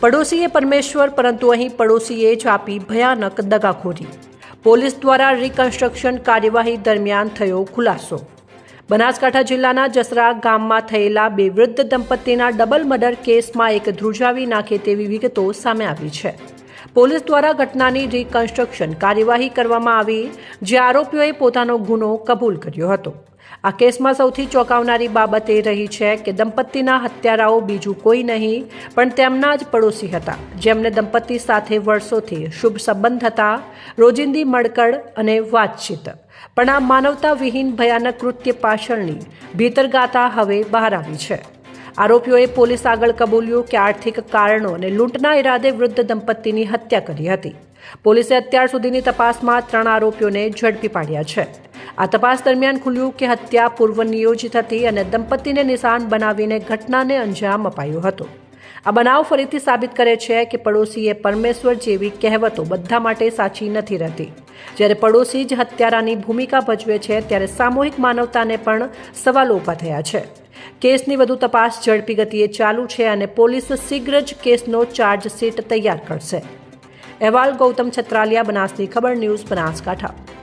પડોશીએ પરમેશ્વર, પરંતુ અહીં પડોશીએ જ આપી ભયાનક દગાખોરી. પોલીસ દ્વારા રિકન્સ્ટ્રક્શન કાર્યવાહી દરમિયાન થયો ખુલાસો. બનાસકાંઠા જિલ્લાના જસરા ગામમાં થયેલા બે વૃદ્ધ દંપતીના ડબલ મર્ડર કેસમાં એક ધ્રુજાવી નાખે તેવી વિગતો સામે આવી છે. પોલીસ દ્વારા ઘટનાની રિકન્સ્ટ્રક્શન કાર્યવાહી કરવામાં આવી, જે આરોપીઓએ પોતાનો ગુનો કબૂલ કર્યો હતો. આ કેસમાં સૌથી ચોંકાવનારી બાબત એ રહી છે કે દંપતીના હત્યારાઓ બીજું કોઈ નહીં, પણ તેમના જ પડોશી હતા, જેમને દંપતી સાથે વર્ષોથી શુભ સંબંધ હતા, રોજિંદી મડકડ અને વાતચીત. પણ આ માનવતા વિહીન ભયાનક કૃત્ય પાછળની ભીતરગાથા હવે બહાર આવી છે. આરોપીઓએ પોલીસ આગળ કબૂલ્યું કે આર્થિક કારણો અને લૂંટના ઈરાદે વૃદ્ધ દંપતીની હત્યા કરી હતી. પોલીસે અત્યાર સુધીની તપાસમાં ત્રણ આરોપીઓને ઝડપી પાડ્યા છે. આ તપાસ દરમિયાન ખુલ્યું કે હત્યા પૂર્વ નિયોજિત હતી અને દંપતીને નિશાન બનાવીને ઘટનાને અંજામ અપાયો હતો. આ બનાવ ફરીથી સાબિત કરે છે કે પડોશીએ પરમેશ્વર જેવી કહેવતો બધા માટે સાચી નથી રહેતી. જ્યારે પડોશી જ હત્યારાની ભૂમિકા ભજવે છે, ત્યારે સામૂહિક માનવતાને પણ સવાલો ઊભા થયા છે. કેસની વધુ તપાસ ઝડપી ગતિએ ચાલુ છે અને પોલીસ શીઘ્ર જ કેસનો ચાર્જશીટ તૈયાર કરશે. અહેવાલ ગૌતમ છત્રાલિયા, બનાસની ખબર ન્યૂઝ બનાસકાંઠા.